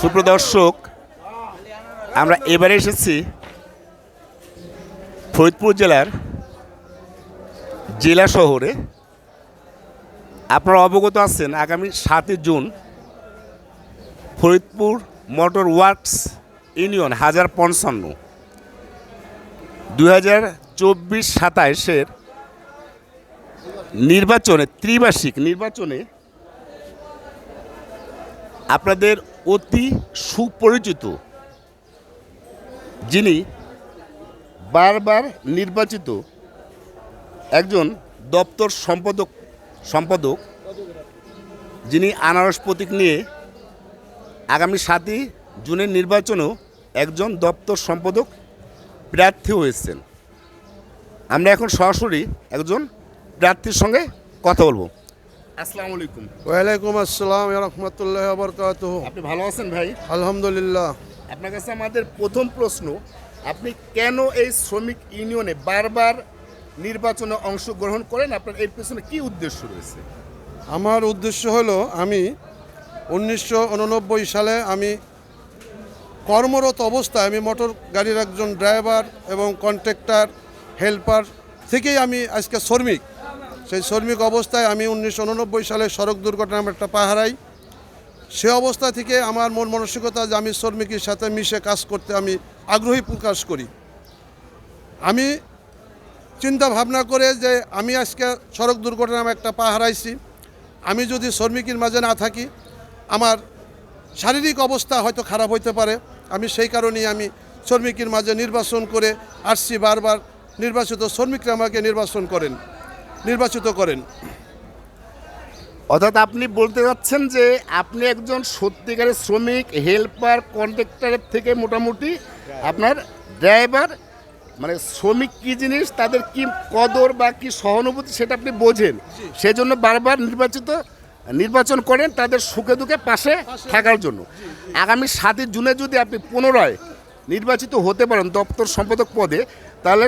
সুপ্রদর্শক, আমরা এবারে এসেছি ফরিদপুর জেলার জেলা শহরে। আপনারা অবগত আছেন, আগামী সাতই June Faridpur motor works union হাজার পঞ্চান্ন। দুই হাজার চব্বিশ সাতাইশের নির্বাচনে, ত্রিবার্ষিক নির্বাচনে আপনাদের অতি সুপরিচিত, যিনি বারবার নির্বাচিত একজন দপ্তর সম্পাদক সম্পাদক, যিনি আনারস প্রতীক নিয়ে আগামী সাতই জুনের নির্বাচনেও একজন দপ্তর সম্পাদক প্রার্থী হয়েছেন। আমরা এখন সরাসরি একজন প্রার্থীর সঙ্গে কথা বলব। আসসালামু আলাইকুম। ওয়ালাইকুম আসসালাম রহমতুল্লাহ বরকাত আপনি ভালো আছেন ভাই? আলহামদুলিল্লাহ। আপনার কাছে আমাদের প্রথম প্রশ্ন আপনি কেন এই শ্রমিক ইউনিয়নে বারবার নির্বাচনে অংশগ্রহণ করেন? আপনার এর পেছনে কি উদ্দেশ্য রয়েছে? আমার উদ্দেশ্য হলো আমি উনিশশো উননব্বই সালে আমি কর্মরত অবস্থায় আমি মোটর গাড়ির একজন ড্রাইভার এবং কন্ট্রাক্টর হেল্পার থেকেই আমি আজকে শ্রমিক। সেই শ্রমিক অবস্থায় আমি উনিশশো উননব্বই সালে সড়ক দুর্ঘটনায় আমি একটা পাহারাই। সে অবস্থা থেকে আমার মন মানসিকতা যে আমি শ্রমিকের সাথে মিশে কাজ করতে আমি আগ্রহী প্রকাশ করি। আমি চিন্তা ভাবনা করে যে আমি আজকে সড়ক দুর্ঘটনায় আমি একটা পা হারাইছি আমি যদি শ্রমিকের মাঝে না থাকি, আমার শারীরিক অবস্থা হয়তো খারাপ হইতে পারে। আমি সেই কারণেই আমি শ্রমিকের মাঝে নির্বাচন করে আসছি বারবার। নির্বাচিত শ্রমিকরা আমাকে নির্বাচন করেন। নির্বাচিত করেন। অর্থাৎ আপনি বলতে যাচ্ছেন যে আপনি একজন সত্যিকারের শ্রমিক হেল্পার কন্ট্রাক্টরের থেকে মোটামুটি আপনার ড্রাইভার মানে শ্রমিক কী জিনিস তাদের কি কদর বা কি সহানুভূতি সেটা আপনি বোঝেন। সেজন্য বারবার নির্বাচিত নির্বাচন করেন তাদের সুখে দুঃখে পাশে থাকার জন্য। আগামী সাতই জুনে যদি আপনি পুনরায় নির্বাচিত হতে পারেন দপ্তর সম্পাদক পদে তাহলে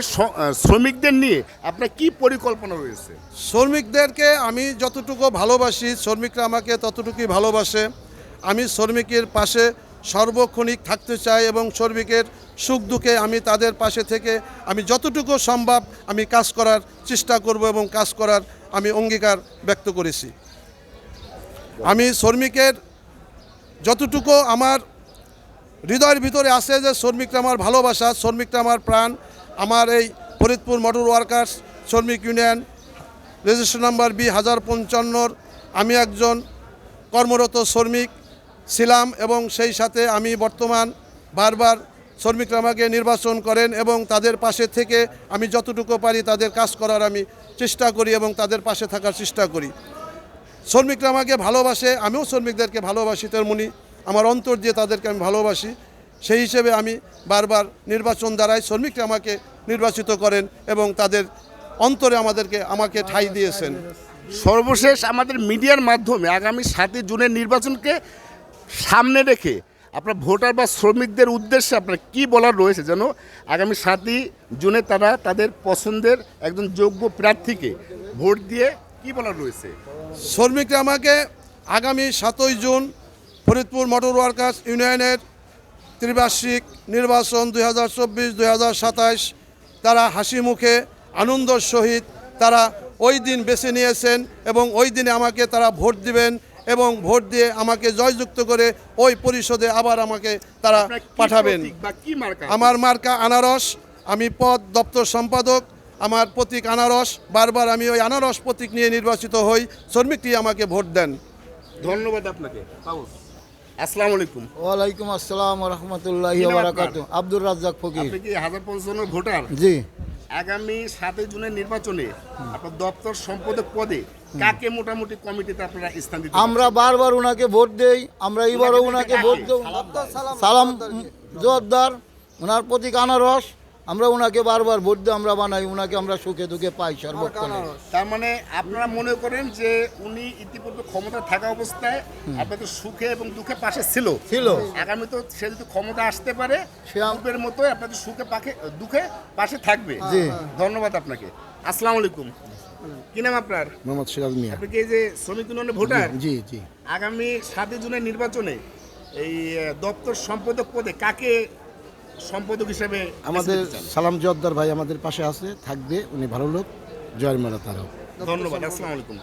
শ্রমিকদের নিয়ে আপনার কি পরিকল্পনা রয়েছে? শ্রমিকদেরকে আমি যতটুকু ভালোবাসি, শ্রমিকরা আমাকে ততটুকুই ভালোবাসে। আমি শ্রমিকের পাশে সর্বক্ষণিক থাকতে চাই এবং শ্রমিকের সুখ দুঃখে আমি তাদের পাশে থেকে আমি যতটুকু সম্ভব আমি কাজ করার চেষ্টা করব এবং কাজ করার আমি অঙ্গীকার ব্যক্ত করেছি। আমি শ্রমিকের যতটুকু আমার হৃদয়ের ভিতরে আছে যে শ্রমিকরা আমার ভালোবাসা, শ্রমিকরা আমার প্রাণ আমার এই ফরিদপুর মোটর ওয়ার্কার্স শ্রমিক ইউনিয়ন, রেজিস্ট্রেশন নাম্বার বি, হাজার পঞ্চান্নর। আমি একজন কর্মরত শ্রমিক ছিলাম এবং সেই সাথে আমি বর্তমান বারবার শ্রমিকরা আমাকে নির্বাচন করেন এবং তাদের পাশে থেকে আমি যতটুকু পারি তাদের কাজ করার আমি চেষ্টা করি এবং তাদের পাশে থাকার চেষ্টা করি। শ্রমিকরা আমাকে ভালোবাসে, আমিও শ্রমিকদেরকে ভালোবাসি তেমনি। আমার অন্তর দিয়ে তাদেরকে আমি ভালোবাসি। সেই হিসেবে আমি বারবার নির্বাচন দ্বারাই শ্রমিকরা আমাকে নির্বাচিত করেন এবং তাদের অন্তরে আমাদেরকে আমাকে ঠাঁই দিয়েছেন। সর্বশেষ আমাদের মিডিয়ার মাধ্যমে আগামী সাতই জুনের নির্বাচনকে সামনে রেখে আপনার ভোটার বা শ্রমিকদের উদ্দেশ্যে আপনার কি বলার রয়েছে যেন আগামী সাতই জুনে তারা তাদের পছন্দের একজন যোগ্য প্রার্থীকে ভোট দিয়ে কি বলার রয়েছে? শ্রমিকরা আমাকে আগামী সাতই জুন ফরিদপুর মোটর ওয়ার্কার্স ইউনিয়নের ত্রিবার্ষিক নির্বাচন দুই হাজার চব্বিশ দুই হাজার সাতাইশ তারা হাসি মুখে আনন্দর সহিত তারা ওই দিন বেছে নিয়েছেন এবং ওই দিনে আমাকে তারা ভোট দিবেন এবং ভোট দিয়ে আমাকে জয়যুক্ত করে ওই পরিষদে আবার আমাকে তারা পাঠাবেন। আমার মার্কা আনারস আমি পদ দপ্তর সম্পাদক আমার প্রতীক আনারস বারবার আমি ওই আনারস প্রতীক নিয়ে নির্বাচিত হই শ্রমিকটি আমাকে ভোট দেন। ধন্যবাদ আপনাকে আসসালামু আলাইকুম। ওয়ালাইকুম আসসালাম রহমতুল্লাহ আব্দুর রাজ্জাক ফকির। আপনি কি হাজার পঞ্চান্ন ভোটার? জি। আগামী সাতই জুনের নির্বাচনে আপনার দপ্তর সম্পাদক পদে কাকে মোটামুটি কমিটিতে আপনারা স্থান দিতে আমরা বারবার উনাকে ভোট দেই আমরা এবারও উনাকে ভোট দেব। সালাম জোরদার ওনার প্রতীক আনারস। আমরা উনাকে বারবার ভোট দিয়ে আমরা বানাই উনাকে আমরা সুখে দুঃখে পাই সর্বক্ষণে। তার মানে আপনারা মনে করেন যে উনি ইতিপূর্বে ক্ষমতা থাকা অবস্থায় আপনাদের সুখে এবং দুঃখে পাশে ছিল। ছিল। আগামী তো সে যদি ক্ষমতা আসতে পারে সে পূর্বের মতো আপনাদের সুখে পাখে দুঃখে পাশে থাকবে। জি। ধন্যবাদ আপনাকে। আসসালামু আলাইকুম। কি নাম আপনার? মোহাম্মদ সিরাজ মিয়া। আপনি কি এই যে শ্রমিক ইউনিয়নের ভোটার? জি জি আগামী সাতই জুনের নির্বাচনে এই দপ্তর সম্পাদক পদে কাকে সম্পাদক হিসেবে আমাদের সালাম জোয়ারদার ভাই আমাদের পাশে আছে থাকবে উনি ভালো লোক জয়ের মেলা তারাও। ধন্যবাদ আসসালামু আলাইকুম।